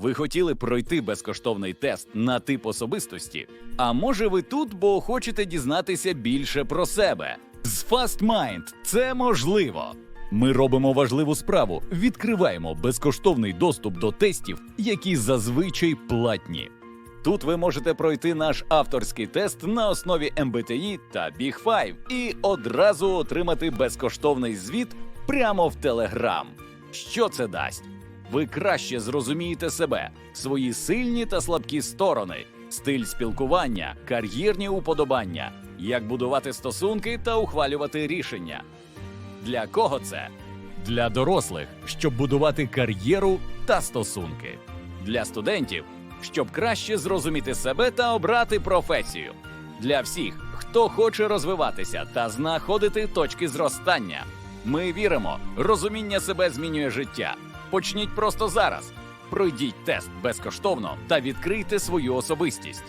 Ви хотіли пройти безкоштовний тест на тип особистості? А може ви тут, бо хочете дізнатися більше про себе? З FastMind це можливо. Ми робимо важливу справу: відкриваємо безкоштовний доступ до тестів, які зазвичай платні. Тут ви можете пройти наш авторський тест на основі МБТІ та Big Five і одразу отримати безкоштовний звіт прямо в Telegram. Що це дасть? Ви краще зрозумієте себе, свої сильні та слабкі сторони, стиль спілкування, кар'єрні уподобання, як будувати стосунки та ухвалювати рішення. Для кого це? Для дорослих, щоб будувати кар'єру та стосунки. Для студентів, щоб краще зрозуміти себе та обрати професію. Для всіх, хто хоче розвиватися та знаходити точки зростання. Ми віримо, розуміння себе змінює життя. Почніть просто зараз. Пройдіть тест безкоштовно та відкрийте свою особистість.